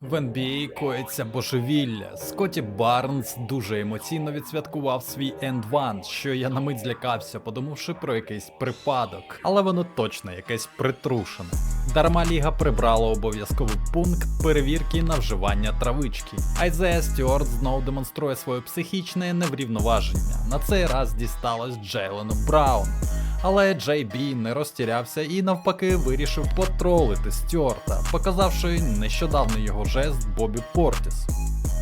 В NBA коїться божевілля. Скотті Барнс дуже емоційно відсвяткував свій енд-ван, що я на мить злякався, подумавши про якийсь припадок, але воно точно якесь притрушене. Дарма ліга прибрала обов'язковий пункт перевірки на вживання травички. Айзея Стюарт знову демонструє своє психічне неврівноваження. На цей раз дісталось Джейлену Брауну. Але Джей Бі не розтірявся і навпаки вирішив потролити Стюарта, показавши нещодавно його жест Бобі Портіс.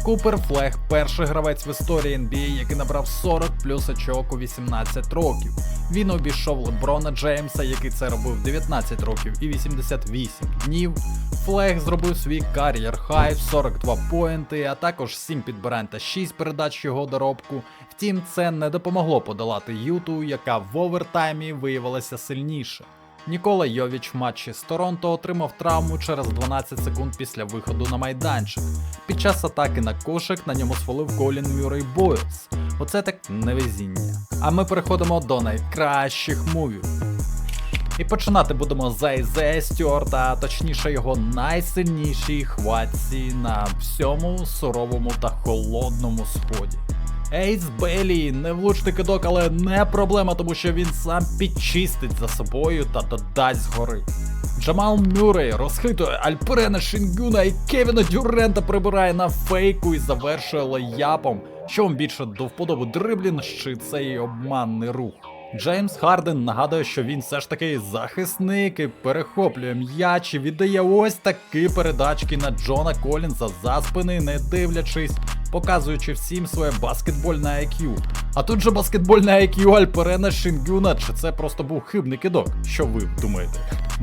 Купер Флег перший гравець в історії NBA, який набрав 40 плюс очок у 18 років. Він обійшов Леброна Джеймса, який це робив 19 років і 88 днів. Флег зробив свій кар'єр хай 42 поінти, а також 7 підбирань та 6 передач його доробку. Втім, це не допомогло подолати Юту, яка в овертаймі виявилася сильніше. Нікола Йовіч в матчі з Торонто отримав травму через 12 секунд після виходу на майданчик. Під час атаки на кошик на ньому свалив Колін Мюррей Бойлс. Оце так невезіння. А ми переходимо до найкращих мувів. І починати будемо з Айзея Стюарта, а точніше його найсильнішій хватці на всьому суровому та холодному сході. Ейс Белі, невлучний кидок, але не проблема, тому що він сам підчистить за собою та додасть згори. Джамал Мюррей розхитує Альперена Шінгюна і Кевіна Дюрента прибирає на фейку і завершує леяпом. Що вам більше до вподоби дриблінг чи цей обманний рух? Джеймс Харден нагадує, що він все ж таки захисник і перехоплює м'яч і віддає ось такі передачки на Джона Колінза за спини, не дивлячись, показуючи всім своє баскетбольне IQ. А тут же баскетбольне IQ Альперена Шінгюна, чи це просто був хибний кидок? Що ви думаєте?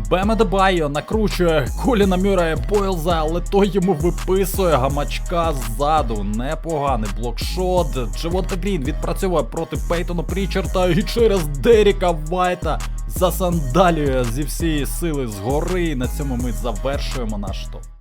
Беме Дебайо накручує Коліна Мюррея Бойлза, але той йому виписує гамачка ззаду. Непоганий блокшот. Джевонта Грін відпрацьовує проти Пейтона Прічарта і через Деріка Вайта засандалює зі всієї сили згори. І на цьому ми завершуємо наш топ.